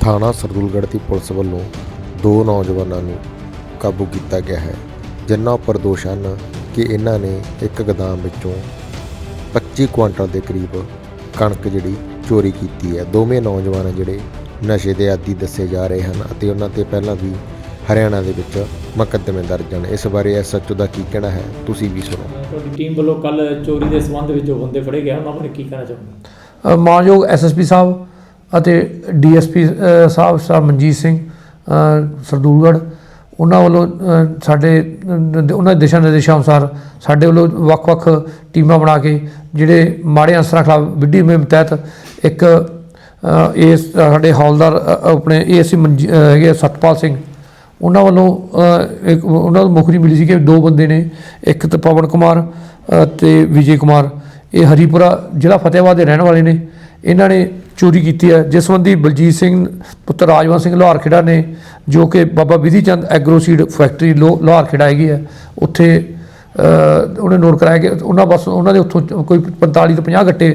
ਥਾਣਾ ਸਰਦੂਲਗੜ੍ਹ ਦੀ ਪੁਲਿਸ ਵੱਲੋਂ ਦੋ ਨੌਜਵਾਨਾਂ ਨੂੰ ਕਾਬੂ ਕੀਤਾ ਗਿਆ ਹੈ ਜਿਨ੍ਹਾਂ ਉੱਪਰ ਦੋਸ਼ ਹਨ ਕਿ ਇਹਨਾਂ ਨੇ ਇੱਕ ਗਦਾਮ ਵਿੱਚੋਂ 25 ਕੁਆਂਟਲ ਦੇ ਕਰੀਬ ਕਣਕ ਜਿਹੜੀ ਚੋਰੀ ਕੀਤੀ ਹੈ। ਦੋਵੇਂ ਨੌਜਵਾਨ ਜਿਹੜੇ ਨਸ਼ੇ ਦੇ ਆਦੀ ਦੱਸੇ ਜਾ ਰਹੇ ਹਨ ਅਤੇ ਉਹਨਾਂ ਤੇ ਪਹਿਲਾਂ ਵੀ ਹਰਿਆਣਾ ਦੇ ਵਿੱਚ ਮੁਕੱਦਮੇ ਦਰਜ ਹਨ। ਇਸ ਬਾਰੇ ਐਸਐਚਓ ਦਾ ਕੀ ਕਹਿਣਾ ਹੈ ਤੁਸੀਂ ਵੀ ਸੁਣੋ। ਤੁਹਾਡੀ ਟੀਮ ਵੱਲੋਂ ਕੱਲ ਚੋਰੀ ਦੇ ਸੰਬੰਧ ਵਿੱਚ ਜੋ ਬੰਦੇ ਫੜੇ ਗਏ ਉਹਨਾਂ ਬਾਰੇ ਕੀ ਕਹਿਣਾ ਚਾਹੁੰਦੇ ਮਾਨਯੋਗ ਐਸਐਸਪੀ ਸਾਹਿਬ ਅਤੇ ਡੀਐਸਪੀ ਸਾਹਿਬ ਸਾਹਿਬ ਮਨਜੀਤ ਸਿੰਘ ਸਰਦੂਲਗੜ੍ਹ ਉਹਨਾਂ ਵੱਲੋਂ ਸਾਡੇ ਉਹਨਾਂ ਦੇ ਦਿਸ਼ਾ ਨਿਰਦੇਸ਼ਾਂ ਅਨੁਸਾਰ ਸਾਡੇ ਵੱਲੋਂ ਵੱਖ-ਵੱਖ ਟੀਮਾਂ ਬਣਾ ਕੇ ਜਿਹੜੇ ਮਾੜੇ ਅਨਸਰਾਂ ਖਿਲਾਫ ਵਿੱਢੀ ਮੁਹਿੰਮ ਤਹਿਤ ਇੱਕ ਅ, ਸਾਡੇ ਹੌਲਦਾਰ ਅ, ਆਪਣੇ ਏਐਸਸੀ ਹੈਗੇ ਆ ਸਤਪਾਲ ਸਿੰਘ ਉਹਨਾਂ ਵੱਲੋਂ ਇੱਕ ਉਹਨਾਂ ਨੂੰ ਮੁਖਰੀ ਮਿਲੀ ਸੀ ਕਿ ਦੋ ਬੰਦੇ ਨੇ ਇੱਕ ਤਾਂ ਪਵਨ ਕੁਮਾਰ ਅ, ਤੇ ਵਿਜੇ ਕੁਮਾਰ ਇਹ ਹਰੀਪੁਰਾ ਜ਼ਿਲ੍ਹਾ ਫਤਿਹਾਬਾਦ ਦੇ ਰਹਿਣ ਵਾਲੇ ਨੇ ਇਹਨਾਂ ਨੇ ਚੋਰੀ ਕੀਤੀ ਹੈ। ਜਿਸ ਸੰਬੰਧੀ ਬਲਜੀਤ ਸਿੰਘ ਪੁੱਤਰ ਰਾਜਵੰਤ ਸਿੰਘ ਲੋਹਾਰ ਖੇੜਾ ਨੇ ਜੋ ਕਿ Baba Vidhi Chand agro seed factory ਲੋ ਲੋਹਾਰ ਖੇੜਾ ਹੈਗੀ ਹੈ ਉੱਥੇ ਉਹਨੇ ਨੋਟ ਕਰਾਇਆ ਕਿ ਉਹਨਾਂ ਬਸ ਉਹਨਾਂ ਦੇ ਉੱਥੋਂ ਕੋਈ 45 ਤੋਂ 50 ਗੱਟੇ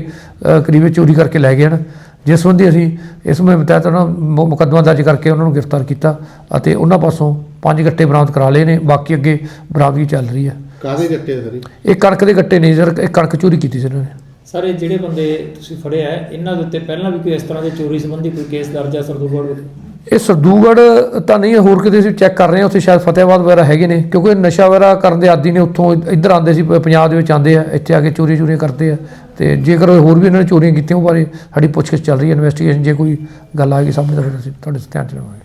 ਕਰੀਬ ਚੋਰੀ ਕਰਕੇ ਲੈ ਗਏ ਹਨ। ਜਿਸ ਸੰਬੰਧੀ ਅਸੀਂ ਇਸ ਮੁਹਿੰਮ ਤਹਿਤ ਉਹਨਾਂ ਮੁਕੱਦਮਾ ਦਰਜ ਕਰਕੇ ਉਹਨਾਂ ਨੂੰ ਗ੍ਰਿਫਤਾਰ ਕੀਤਾ ਅਤੇ ਉਹਨਾਂ ਪਾਸੋਂ ਪੰਜ ਗੱਟੇ ਬਰਾਮਦ ਕਰਾ ਲਏ ਨੇ ਬਾਕੀ ਅੱਗੇ ਬਰਾਮਦਗੀ ਚੱਲ ਰਹੀ ਹੈ। ਕਾਦੇ ਗੱਟੇ ਸਰੀ ਇਹ? ਕਣਕ ਦੇ ਗੱਟੇ ਨਹੀਂ ਸਰ ਇਹ ਕਣਕ ਚੋਰੀ ਕੀਤੀ ਸੀ ਇਹਨਾਂ ਨੇ। ਸਰ ਇਹ ਜਿਹੜੇ ਬੰਦੇ ਤੁਸੀਂ ਫੜੇ ਹੈ ਇਹਨਾਂ ਦੇ ਉੱਤੇ ਪਹਿਲਾਂ ਵੀ ਕੋਈ ਇਸ ਤਰ੍ਹਾਂ ਦੇ ਚੋਰੀ ਸੰਬੰਧੀ ਕੋਈ ਕੇਸ ਦਰਜ ਹੈ ਸਰਦੂਲਗੜ੍ਹ ਵਿੱਚ ਇਹ ਸਰਦੂਗੜ੍ਹ ਤਾਂ ਨਹੀਂ ਹੈ, ਹੋਰ ਕਿਤੇ ਅਸੀਂ ਚੈੱਕ ਕਰ ਰਹੇ ਹਾਂ ਉੱਥੇ ਸ਼ਾਇਦ ਫਤਿਹਾਬਾਦ ਵਗੈਰਾ ਹੈਗੇ ਨੇ ਕਿਉਂਕਿ ਇਹ ਨਸ਼ਾ ਵਗੈਰਾ ਕਰਨ ਦੇ ਆਦੀ ਨੇ ਉੱਥੋਂ ਇੱਧਰ ਆਉਂਦੇ ਸੀ ਪ- ਪੰਜਾਬ ਦੇ ਵਿੱਚ ਆਉਂਦੇ ਆ ਇੱਥੇ ਆ ਕੇ ਚੋਰੀ ਚੋਰੀਆਂ ਕਰਦੇ ਆ ਤੇ ਜੇਕਰ ਹੋਰ ਵੀ ਇਹਨਾਂ ਨੇ ਚੋਰੀਆਂ ਕੀਤੀਆਂ ਉਹ ਬਾਰੇ ਸਾਡੀ ਪੁੱਛਗਿੱਛ ਚੱਲ ਰਹੀ ਹੈ ਇਨਵੈਸਟੀਗੇਸ਼ਨ ਜੇ ਕੋਈ ਗੱਲ ਆਏਗੀ ਸਾਹਮਣੇ ਤਾਂ ਫਿਰ ਅਸੀਂ ਤੁਹਾਡੇ ਧਿਆਨ ਚ ਲਵਾਂਗੇ